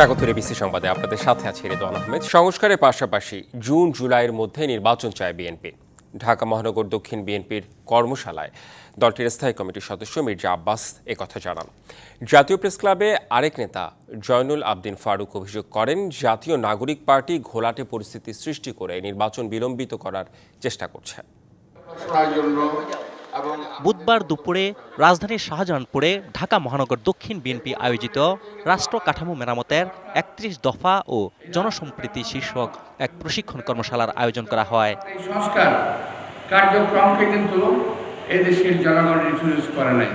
স্বাগত এবিসি সংবাদে। আপনাদের সাথে আছে রেদওয়ান আহমেদ। সংস্কারের পাশাপাশি জুন জুলাইয়ের মধ্যে নির্বাচন চায় বিএনপি। ঢাকা মহানগর দক্ষিণ বিএনপির কর্মশালায় দলটির স্থায়ী কমিটির সদস্য মির্জা আব্বাস একথা জানান। জাতীয় প্রেস ক্লাবে আরেক নেতা জয়নুল আবদিন ফারুক অভিযোগ করেন, জাতীয় নাগরিক পার্টি ঘোলাটে পরিস্থিতি সৃষ্টি করে নির্বাচন বিলম্বিত করার চেষ্টা করছে। বুধবার দুপুরে রাজধানীর শাহজাহানপুরে ঢাকা মহানগর দক্ষিণ বিএনপি আয়োজিত রাষ্ট্র কাঠামো মেরামতের একত্রিশ দফা ও জনসম্প্রীতি শীর্ষক এক প্রশিক্ষণ কর্মশালার আয়োজন করা হয়। সংস্কার কার্যক্রমকে কিন্তু এদেশের জনগণ করে নাই।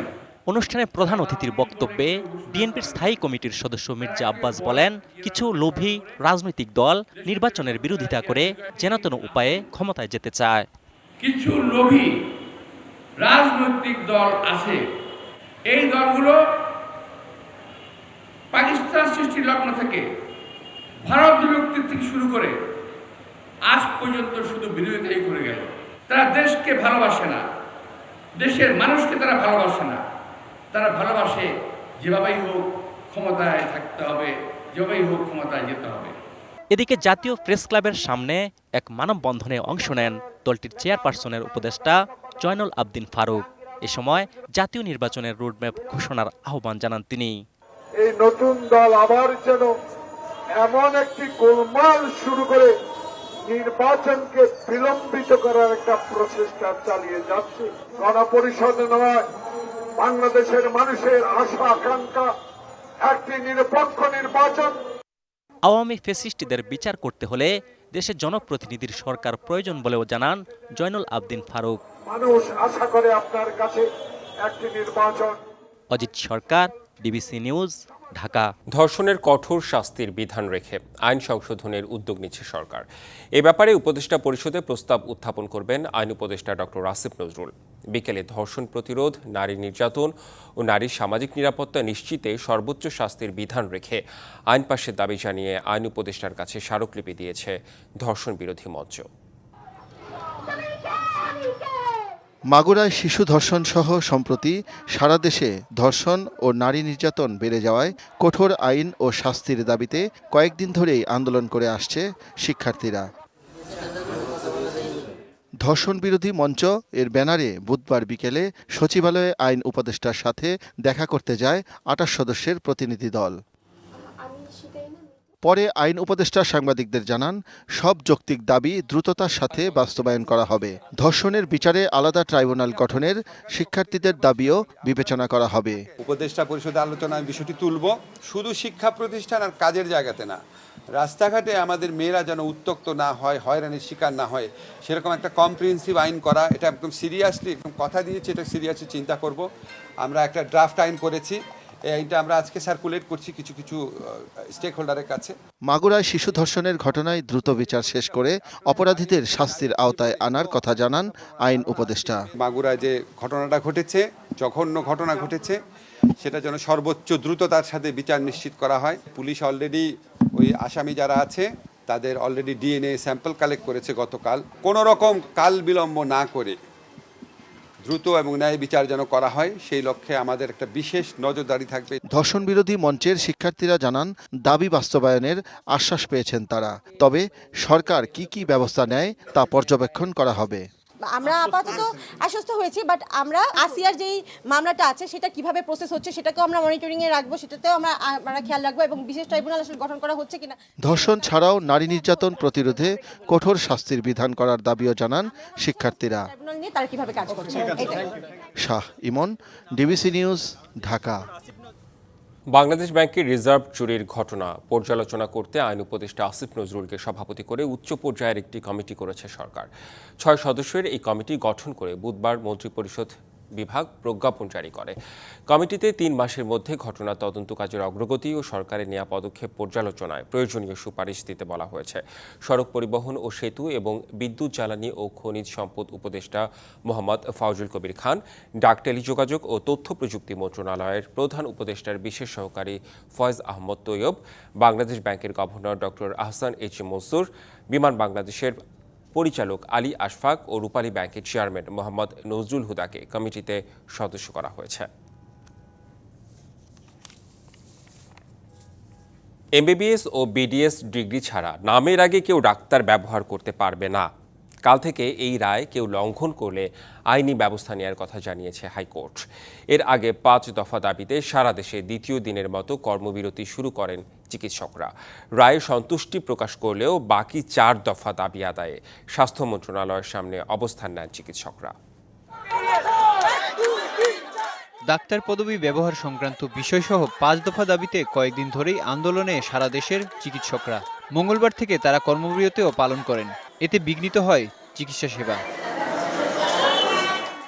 অনুষ্ঠানে প্রধান অতিথির বক্তব্যে বিএনপির স্থায়ী কমিটির সদস্য মির্জা আব্বাস বলেন কিছু লোভী রাজনৈতিক দল নির্বাচনের বিরোধিতা করে যেনতেন উপায়ে ক্ষমতায় যেতে চায়। কিছু লোভী রাজনৈতিক দল আছে। এই দলগুলো পাকিস্তান সৃষ্টির লগ্ন থেকে ভারত বিভক্তি থেকে শুরু করে আজ পর্যন্ত শুধু বিরোধিতাই করে গেল। তারা দেশকে ভালোবাসে না, দেশের মানুষকে তারা ভালোবাসে না। তারা ভালোবাসে যেভাবেই হোক ক্ষমতায় থাকতে হবে, যেভাবেই হোক ক্ষমতায় যেতে হবে। এদিকে জাতীয় প্রেস ক্লাবের সামনে এক মানববন্ধনে অংশ নেন দলটির চেয়ারপারসনের উপদেষ্টা জয়নুল আবদিন ফারুক। এ সময় জাতীয় নির্বাচনের রোডম্যাপ ঘোষণার আহ্বান জানান তিনি। এই নতুন দল আবার যেন এমন একটি গোলমাল শুরু করে নির্বাচনকে বিলম্বিত করার একটা প্রচেষ্টা চালিয়ে যাচ্ছে। গণপরিষদ নয় বাংলাদেশের মানুষের আশা আকাঙ্ক্ষা একটি নিরপেক্ষ নির্বাচন। আওয়ামী ফেসিস্টদের বিচার করতে হলে দেশের জনপ্রতিনিধির সরকার প্রয়োজন বলেও জানান জয়নুল আবদিন ফারুক। মানুষ আশা করে আপনার কাছে একটি নির্বাচন। Ajit Sarkar DBC news Dhaka. ধর্ষণের কঠোর শাস্তির বিধান রেখে আইন সংশোধনের উদ্যোগ নিচ্ছে সরকার। এ ব্যাপারে উপদেষ্টা পরিষদে প্রস্তাব উত্থাপন করবেন আইন উপদেষ্টা ডক্টর আসিফ নজরুল। বিকেলে ধর্ষণ প্রতিরোধ নারী নির্যাতন ও নারীর সামাজিক নিরাপত্তা নিশ্চিতে সর্বোচ্চ শাস্তির বিধান রেখে আইন পাশের দাবি জানিয়ে আইন উপদেষ্টার কাছে স্মারকলিপি দিয়েছে ধর্ষণ বিরোধী মঞ্চ। মাগুরায় শিশু ধর্ষণ সহ সম্প্রতি সারা দেশে ধর্ষণ ও নারী নির্যাতন বেড়ে যাওয়ায় কঠোর আইন ও শাস্তির দাবিতে কয়েকদিন ধরেই আন্দোলন করে আসছে শিক্ষার্থীরা। ধর্ষণ বিরোধী মঞ্চ এর ব্যানারে বুধবার বিকেলে সচিবালয়ে আইন উপদেষ্টার সাথে দেখা করতে যায় আটাশ সদস্যের প্রতিনিধি দল। পরে আইন উপদেষ্টা সাংবাদিকদের জানান, সব যৌক্তিক দাবি দ্রুততার সাথে বাস্তবায়ন করা হবে। ধর্ষণের বিচারে আলাদা ট্রাইব্যুনাল গঠনের শিক্ষার্থীদের দাবিও বিবেচনা করা হবে। উপদেষ্টা পরিষদে আলোচনায় বিষয়টি তুলব। শুধু শিক্ষা প্রতিষ্ঠান আর কাজের জায়গাতে না, রাস্তাঘাটে আমাদের মেয়েরা যেন উত্তক্ত না হয়, হয়রানির শিকার না হয়, সেরকম একটা কম্প্রিহেন্সিভ আইন করা, এটা একদম সিরিয়াসলি একদম কথা দিয়েছি, এটা সিরিয়াসলি চিন্তা করব। আমরা একটা ড্রাফট আইন করেছি এই আইনটা আমরা আজকে সার্কুলেট করছি কিছু কিছু স্টেক হোল্ডারের কাছে। মাগুরায় শিশু ধর্ষণের ঘটনায় দ্রুত বিচার শেষ করে অপরাধীদের শাস্তির আওতায় আনার কথা জানান আইন উপদেষ্টা। মাগুরায় যে ঘটনাটা ঘটেছে জঘন্য ঘটনা ঘটেছে সেটা যেন সর্বোচ্চ দ্রুততার সাথে বিচার নিশ্চিত করা হয়। পুলিশ অলরেডি ওই আসামি যারা আছে তাদের অলরেডি ডিএনএ স্যাম্পল কালেক্ট করেছে গতকাল। কোনো রকম কাল বিলম্ব না করে দ্রুত এবং ন্যায় বিচার যেন করা হয়, সেই লক্ষ্যে আমাদের একটা বিশেষ নজরদারি থাকবে। ধর্ষণ বিরোধী মঞ্চের শিক্ষার্থীরা জানান, দাবি বাস্তবায়নের আশ্বাস পেয়েছেন তারা। তবে সরকার কি কি ব্যবস্থা নেয় তা পর্যবেক্ষণ করা হবে। আমরা আপাতত আশ্বস্ত হয়েছি বাট আমরা আসিয়ার যেই মামলাটা আছে সেটা কীভাবে প্রসেস হচ্ছে সেটাকেও আমরা মনিটরিং এ রাখব সেটাতেও আমরা আমরা খেয়াল রাখব এবং বিশেষ ট্রাইব্যুনাল আসলে গঠন করা হচ্ছে কিনা। ধর্ষণ ছাড়াও নারী নির্যাতন প্রতিরোধে কঠোর শাস্তির বিধান করার দাবিও জানান শিক্ষার্থীরা। তারা কীভাবে কাজ করছে শাহ ইমন ডিবিসি নিউজ ঢাকা। বাংলাদেশ ব্যাংকের রিজার্ভ চুরির ঘটনা পর্যালোচনা করতে আইন উপদেষ্টা আসিফ নজরুলকে সভাপতি করে উচ্চ পর্যায়ের একটি কমিটি করেছে সরকার। ছয় সদস্যের এই কমিটি গঠন করে বুধবার মন্ত্রিপরিষদ বিভাগ প্রজ্ঞাপন জারি করে। কমিটিতে তিন মাসের মধ্যে ঘটনা তদন্ত কাজের অগ্রগতি ও সরকারের নেওয়া পদক্ষেপ পর্যালোচনায় প্রয়োজনীয় সুপারিশ দিতে বলা হয়েছে। সড়ক পরিবহন ও সেতু এবং বিদ্যুৎ জ্বালানি ও খনিজ সম্পদ উপদেষ্টা মোহাম্মদ ফাউজুল কবির খান, ডাক টেলিযোগাযোগ ও তথ্য প্রযুক্তি মন্ত্রণালয়ের প্রধান উপদেষ্টার বিশেষ সহকারী ফয়েজ আহমদ তৈয়ব, বাংলাদেশ ব্যাংকের governor doctor Ahsan H Mansur, Biman বাংলাদেশের পরিচালক আলী আশফাক ও রূপালী ব্যাংকের চেয়ারম্যান মোহাম্মদ নজরুল হুদাকে কমিটিতে সদস্য করা হয়েছে। এমবিবিএস ও বিডিএস ডিগ্রি ছাড়া নামের আগে কেউ ডাক্তার ব্যবহার করতে পারবে না। কাল থেকে এই রায় কেউ লঙ্ঘন করলে আইনি ব্যবস্থা নেওয়ার কথা জানিয়েছে হাইকোর্ট। এর আগে পাঁচ দফা দাবিতে সারা দেশে দ্বিতীয় দিনের মতো কর্মবিরতি শুরু করেন চিকিৎসকরা। রায়ে সন্তুষ্টি প্রকাশ করলেও বাকি চার দফা দাবি আদায়ে স্বাস্থ্য মন্ত্রণালয়ের সামনে অবস্থান নেন চিকিৎসকরা। ডাক্তার পদবি ব্যবহার সংক্রান্ত বিষয়সহ পাঁচ দফা দাবিতে কয়েকদিন ধরেই আন্দোলনে সারা দেশের চিকিৎসকরা। মঙ্গলবার থেকে তারা কর্মবিরতিও পালন করেন। এতে বিঘ্নিত হয় চিকিৎসা সেবা।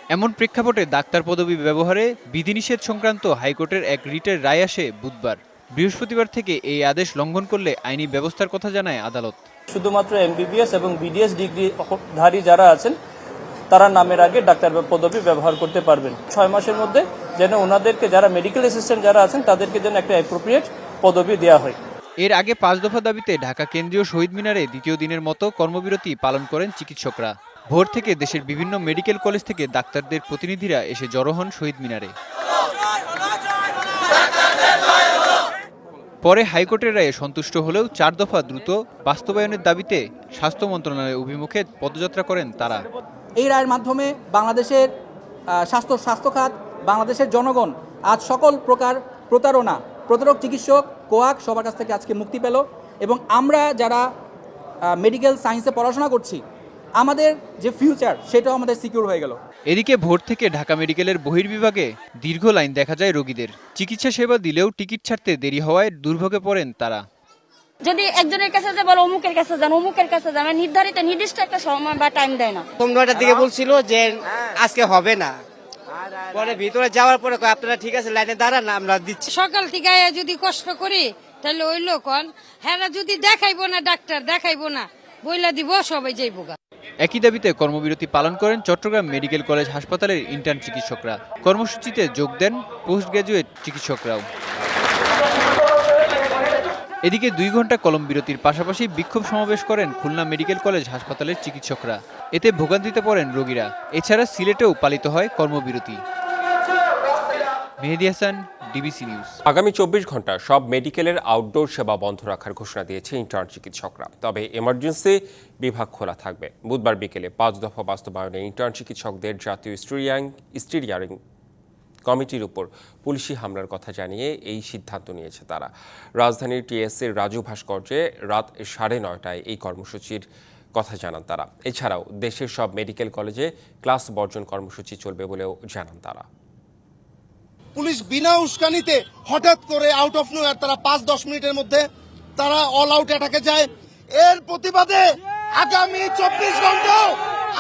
এমন প্রেক্ষাপটে ডাক্তার পদবি ব্যবহারে বিধিনিষেধ সংক্রান্ত হাইকোর্টের এক রিটের রায় আসে বুধবার। বৃহস্পতিবার থেকে এই আদেশ লঙ্ঘন করলে আইনি ব্যবস্থার কথা জানায় আদালত। শুধুমাত্র এমবিবিএস এবং বিডিএস ডিগ্রি ডিগ্রিধারী যারা আছেন, তারা নামের আগে ডাক্তার পদবি ব্যবহার করতে পারবেন। ছয় মাসের মধ্যে যেন ওনাদেরকে, যারা মেডিকেল অ্যাসিস্ট্যান্ট যারা আছেন, তাদেরকে যেন একটা অ্যাপ্রোপ্রিয়েট পদবি দেওয়া হয়। এর আগে পাঁচ দফা দাবিতে ঢাকা কেন্দ্রীয় শহীদ মিনারে দ্বিতীয় দিনের মতো কর্মবিরতি পালন করেন চিকিৎসকরা। ভোর থেকে দেশের বিভিন্ন মেডিকেল কলেজ থেকে ডাক্তারদের প্রতিনিধিরা এসে জড়ো হন শহীদ মিনারে। পরে হাইকোর্টের রায়ে সন্তুষ্ট হলেও চার দফা দ্রুত বাস্তবায়নের দাবিতে স্বাস্থ্য মন্ত্রণালয়ের অভিমুখে পদযাত্রা করেন তারা। এই রায়ের মাধ্যমে বাংলাদেশের স্বাস্থ্য স্বাস্থ্য খাত, বাংলাদেশের জনগণ আজ সকল প্রকার প্রতারণা, প্রতারক চিকিৎসক কোয়াক সবার কাছ থেকে আজকে মুক্তি পেল এবং আমরা যারা মেডিকেল সায়েন্সে পড়াশোনা করছি আমাদের যে ফিউচার সেটাও আমাদের সিকিউর হয়ে গেল। এদিকে ভোর থেকে ঢাকা মেডিকেলের বহির্বিভাগে দীর্ঘ লাইন দেখা যায় রোগীদের। চিকিৎসা সেবা দিলেও টিকিট ছাড়তে দেরি হওয়ায় দুর্ভোগে পড়েন তারা। যদি একজনের কাছে যে বলো অমুকের কাছে যান অমুকের কাছে যান মানে নির্ধারিত নির্দিষ্ট একটা সময় বা টাইম দেয় না। নয়টার দিকে বলছিল যে আজকে হবে না। পরে ভিতরে যাওয়ার পরে আপনারা ঠিক আছে লাইনে দাঁড়ান আমরা দিচ্ছি। সকাল থেকে যদি কষ্ট করি তাহলে ওই লোক হ্যাঁ যদি দেখাইবো না ডাক্তার দেখাইবো না বইলা দিব সবাই যাইবো গা। একই দাবিতে কর্মবিরতি পালন করেন চট্টগ্রাম মেডিকেল কলেজ হাসপাতালের ইন্টার্ন চিকিৎসকরা। কর্মসূচিতে যোগ দেন পোস্ট গ্রাজুয়েট চিকিৎসকরাও। এদিকে দুই ঘণ্টা কলম বিরতির পাশাপাশি বিক্ষোভ সমাবেশ করেন খুলনা মেডিকেল কলেজ হাসপাতালের চিকিৎসকরা। এতে ভোগান্তিতে পড়েন রোগীরা। এছাড়া সিলেটেও পালিত হয় কর্মবিরতি। Mehedi Hasan, DBC news. আগামী চব্বিশ ঘণ্টা সব মেডিকেলের আউটডোর সেবা বন্ধ রাখার ঘোষণা দিয়েছে ইন্টার্ন চিকিৎসকরা। তবে এমার্জেন্সি বিভাগ খোলা থাকবে। বুধবার বিকেলে পাঁচ দফা বাস্তবায়নে ইন্টার্ন চিকিৎসকদের জাতীয় স্টিরিয়াং স্টিরিয়ারিং কমিটির উপর পুলিশি হামলার কথা জানিয়ে এই সিদ্ধান্ত নিয়েছে তারা। রাজধানীর টিএসসির রাজু ভাস্কর্যে রাত সাড়ে নয়টায় এই কর্মসূচির কথা জানান তারা। এছাড়াও দেশের সব মেডিকেল কলেজে ক্লাস বর্জন কর্মসূচি চলবে বলেও জানান তারা। পুলিশ বিনা উস্কানিতে হঠাৎ করে আউট অফ নো তারা পাঁচ দশ মিনিটের মধ্যে তারা অল আউট অ্যাটাকে যায়। এর প্রতিবাদে আগামী চব্বিশ ঘন্টাও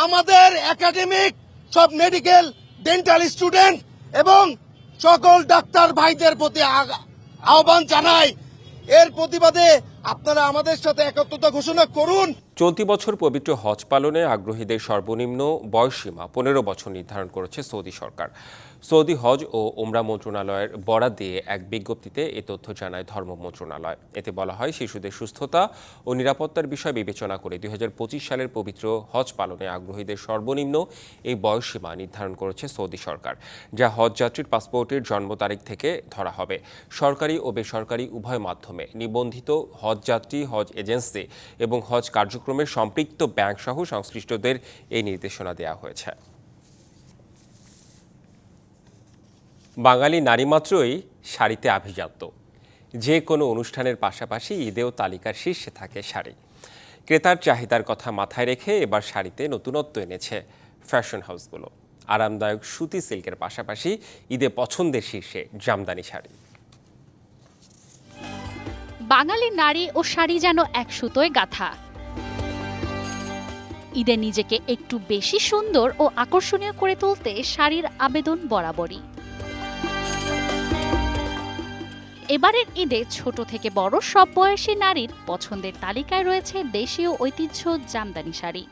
আমাদের একাডেমিক সব মেডিকেল ডেন্টাল স্টুডেন্ট এবং সকল ডাক্তার ভাইদের প্রতি আহ্বান জানাই। এর প্রতিবাদে আপনারা আমাদের সাথে একত্রতা ঘোষণা করুন। চলতি বছর পবিত্র হজ পালনে আগ্রহীদের সর্বনিম্ন বয়সসীমা পনেরো বছর নির্ধারণ করেছে সৌদি সরকার। সৌদি হজ ও ওমরা মন্ত্রণালয়ের বরাদ দিয়ে এক বিজ্ঞপ্তিতে এ তথ্য জানায় ধর্ম মন্ত্রণালয়। এতে বলা হয়, শিশুদের সুস্থতা ও নিরাপত্তার বিষয় বিবেচনা করে দুই হাজার পঁচিশ সালের পবিত্র হজ পালনে আগ্রহীদের সর্বনিম্ন এই বয়সসীমা নির্ধারণ করেছে সৌদি সরকার, যা হজ যাত্রীর পাসপোর্টের জন্ম তারিখ থেকে ধরা হবে। সরকারি ও বেসরকারি উভয় মাধ্যমে নিবন্ধিত হজ যাত্রী হজ এজেন্সি এবং হজ কার্যক্রমে সম্পৃক্ত ব্যাংক সহ সংশ্লিষ্টদের এই নির্দেশনা দেওয়া হয়েছে। বাঙালি নারী মাত্রই শাড়িতে আভিজাত্য। যে কোনো অনুষ্ঠানের পাশাপাশি ঈদেও তালিকার শীর্ষে থাকে শাড়ি। ক্রেতার চাহিদার কথা মাথায় রেখে এবার শাড়িতে নতুনত্ব এনেছে ফ্যাশন হাউসগুলো। আরামদায়ক সুতি সিল্কের পাশাপাশি ঈদে পছন্দের শীর্ষে জামদানি শাড়ি। বাঙালি নারী ও শাড়ি যেন এক সুতোয় গাথা। ঈদে নিজেকে একটু বেশি সুন্দর ও আকর্ষণীয় করে তুলতে শাড়ির আবেদন বরাবরই। এবারের ঈদে ছোট থেকে বড় সব বয়সী নারীর পছন্দের তালিকায় রয়েছে দেশীয় ঐতিহ্য জামদানি শাড়ি।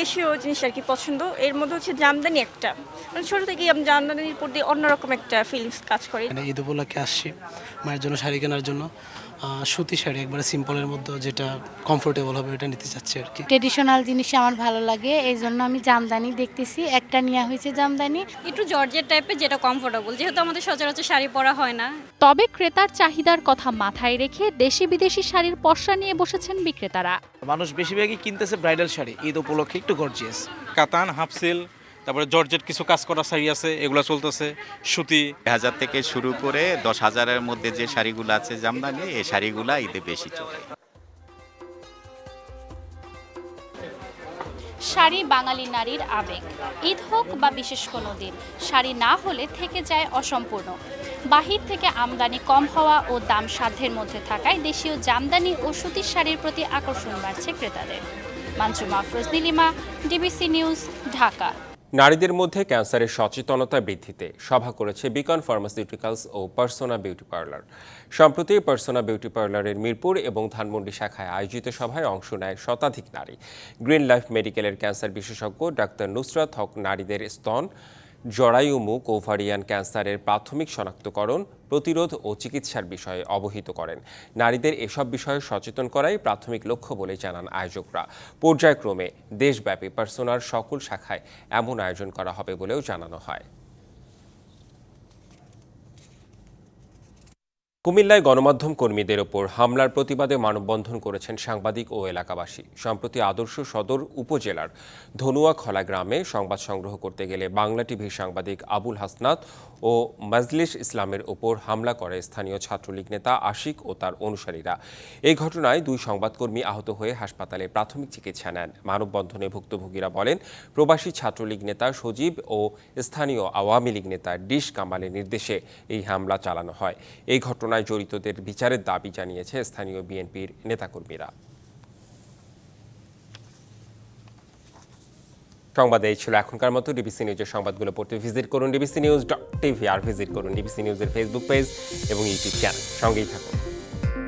দেশীয় জিনিস আর কি পছন্দ এর মধ্যে হচ্ছে জামদানি একটা। মানে ছোট থেকেই আমি জামদানির প্রতি অন্যরকম একটা ফিলিংস কাজ করে। ঈদ উপলক্ষে আসছি মায়ের জন্য শাড়ি কেনার জন্য। সুতি শাড়ি একবারে সিম্পলের মধ্যে যেটা কমফোর্টেবল হবে ওটা নিতে চাচ্ছি আর কি। ট্রেডিশনাল জিনিস আমার ভালো লাগে এই জন্য আমি জামদানি দেখতেছি। একটা নেওয়া হয়েছে জামদানি। একটু জর্জের টাইপের যেটা কমফোর্টেবল যেহেতু আমাদের সচরাচর শাড়ি পরা হয় না। তবে ক্রেতার চাহিদার কথা মাথায় রেখে দেশি বিদেশি শাড়ির পসরা নিয়ে বসেছেন বিক্রেতারা। মানুষ বেশিরভাগই কিনতেছে ব্রাইডাল শাড়ি ঈদ উপলক্ষে একটু গর্জিয়াস কাতান হাফসিল তারপরে জর্জেট কিছু কাজ করা শাড়ি আছে এগুলো চলতেছে সুতি। হাজার থেকে শুরু করে দশ হাজারের মধ্যে যে শাড়িগুলো আছে জামদানি এই শাড়িগুলো ঈদে বেশি চলে। শাড়ি বাঙালি নারীর আবেগ। ঈদ হোক বা বিশেষ কোনো দিন শাড়ি না হলে থেকে যায় অসম্পূর্ণ। বাহির থেকে আমদানি কম হওয়া ও দাম সাধ্যের মধ্যে থাকায় দেশীয় জামদানি ও সুতির শাড়ির প্রতি আকর্ষণ বাড়ছে ক্রেতাদের। Mansuma Nilima DBC news Dhaka. নারীদের মধ্যে ক্যান্সারের সচেতনতা বৃদ্ধিতে সভা করেছে বিকন ফার্মাসিউটিক্যালস ও পার্সোনা বিউটি পার্লার। সম্প্রতি পার্সোনা বিউটি পার্লারের মিরপুর এবং ধানমন্ডি শাখায় আয়োজিত সভায় অংশ নেয় শতাধিক নারী। গ্রিন লাইফ মেডিকেলের ক্যান্সার বিশেষজ্ঞ ডাক্তার নুসরাত হক নারীদের স্তন জরায়ু, মুখ ওভারিয়ান ক্যান্সারের প্রাথমিক শনাক্তকরণ, প্রতিরোধ ও চিকিৎসার বিষয়ে অবহিত করেন। নারীদের এসব বিষয়ে সচেতন করাই প্রাথমিক লক্ষ্য বলে জানান আয়োজকরা। পর্যায়ক্রমে দেশব্যাপী পার্সোনার সকল শাখায় এমন আয়োজন করা হবে বলেও জানানো হয়। কুমিল্লায় গণমাধ্যম কর্মীদের ওপর হামলার প্রতিবাদে মানববন্ধন করেছেন সাংবাদিক ও এলাকাবাসী। সম্প্রতি আদর্শ সদর উপজেলার ধনুয়াখলা গ্রামে সংবাদ সংগ্রহ করতে গেলে বাংলা টিভির সাংবাদিক আবুল হাসনাত ও মাজলিস ইসলামের ওপর হামলা করে স্থানীয় ছাত্রলীগ নেতা আশিক ও তার অনুসারীরা। এই ঘটনায় দুই সংবাদকর্মী আহত হয়ে হাসপাতালে প্রাথমিক চিকিৎসা নেন। মানববন্ধনে ভুক্তভোগীরা বলেন, প্রবাসী ছাত্রলীগ নেতা সজীব ও স্থানীয় আওয়ামী লীগ নেতা ডিশ কামালের নির্দেশে এই হামলা চালানো হয়। এই ঘটনায় জড়িতদের বিচারের দাবি জানিয়েছে স্থানীয় বিএনপির নেতাকর্মীরা। সংবাদ এই ছিল এখনকার মতো ডিবিসি নিউজের সংবাদগুলো পড়তে ভিজিট করুন ডিবিসি নিউজ ডট টিভি আর ভিজিট করুন ডিবিসি নিউজের ফেসবুক পেজ এবং ইউটিউব চ্যানেল। সঙ্গেই থাকুন।